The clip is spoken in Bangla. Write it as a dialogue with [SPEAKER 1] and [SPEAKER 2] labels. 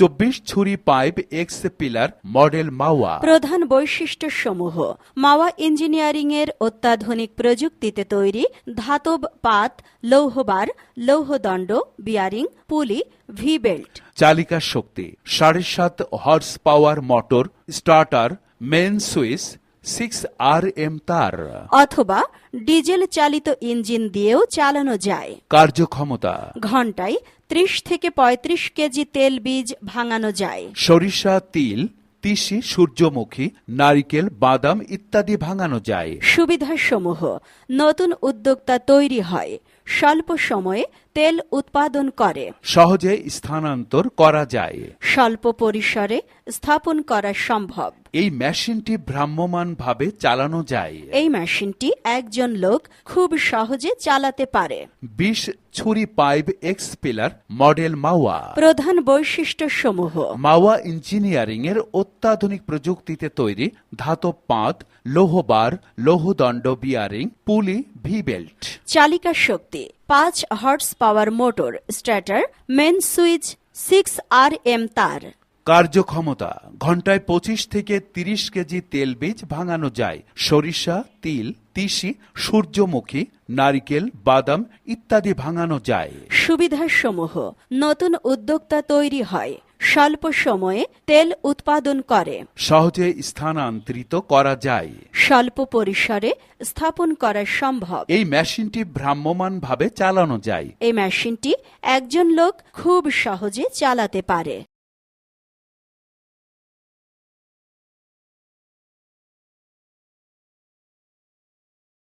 [SPEAKER 1] চব্বিশ ছুরি পাইপ এক্স পিলার মডেল মাওয়া।
[SPEAKER 2] প্রধান বৈশিষ্ট্য সমূহ মাওয়া ইঞ্জিনিয়ারিং এর অত্যাধুনিক প্রযুক্তিতে তৈরি ধাতব পাত লৌহবার লৌহদণ্ড বিয়ারিং পুলি ভি বেল্ট
[SPEAKER 1] চালিকা শক্তি সাড়ে সাত horse power motor starter main switch six R M তার
[SPEAKER 2] অথবা ডিজেল চালিত ইঞ্জিন দিয়েও চালানো যায়।
[SPEAKER 1] কার্যক্ষমতা
[SPEAKER 2] ঘন্টায় ত্রিশ থেকে ৩৫ কেজি তেল বীজ ভাঙানো যায়।
[SPEAKER 1] সরিষা তিল তিসি সূর্যমুখী নারিকেল বাদাম ইত্যাদি ভাঙানো যায়।
[SPEAKER 2] সুবিধাসমূহ। নতুন উদ্যোক্তা তৈরি হয়। স্বল্প সময়ে তেল উৎপাদন করে।
[SPEAKER 1] সহজে স্থানান্তর করা যায়।
[SPEAKER 2] স্বল্প পরিসরে স্থাপন করা সম্ভব।
[SPEAKER 1] এই মেশিনটি ভ্রাম্যমানভাবে চালানো যায়।
[SPEAKER 2] এই মেশিনটি একজন লোক খুব সহজে চালাতে পারে।
[SPEAKER 1] বিশ ছুরি পাইপ এক্স পিলার মডেল মাওয়া।
[SPEAKER 2] প্রধান বৈশিষ্ট্য সমূহ
[SPEAKER 1] মাওয়া ইঞ্জিনিয়ারিং এর অত্যাধুনিক প্রযুক্তিতে তৈরি ধাতব পাত লৌহবার লৌহদণ্ড বিয়ারিং পুলি ভি বেল্ট।
[SPEAKER 2] চালিকা শক্তি পাঁচ horse power motor starter main switch six R M তার।
[SPEAKER 1] কার্যক্ষমতা ঘন্টায় পঁচিশ থেকে তিরিশ কেজি তেল বীজ ভাঙানো যায়। সরিষা তিল তিসি সূর্যমুখী নারিকেল বাদাম ইত্যাদি ভাঙানো যায়।
[SPEAKER 2] সুবিধাসমূহ নতুন উদ্যোক্তা তৈরি হয়। স্বল্প সময়ে তেল উৎপাদন করে।
[SPEAKER 1] সহজে স্থানান্তরিত করা যায়।
[SPEAKER 2] স্বল্প পরিসরে স্থাপন করা সম্ভব।
[SPEAKER 1] এই মেশিনটি ভ্রাম্যমান ভাবে চালানো যায়।
[SPEAKER 2] এই মেশিনটি একজন লোক খুব সহজে চালাতে পারে।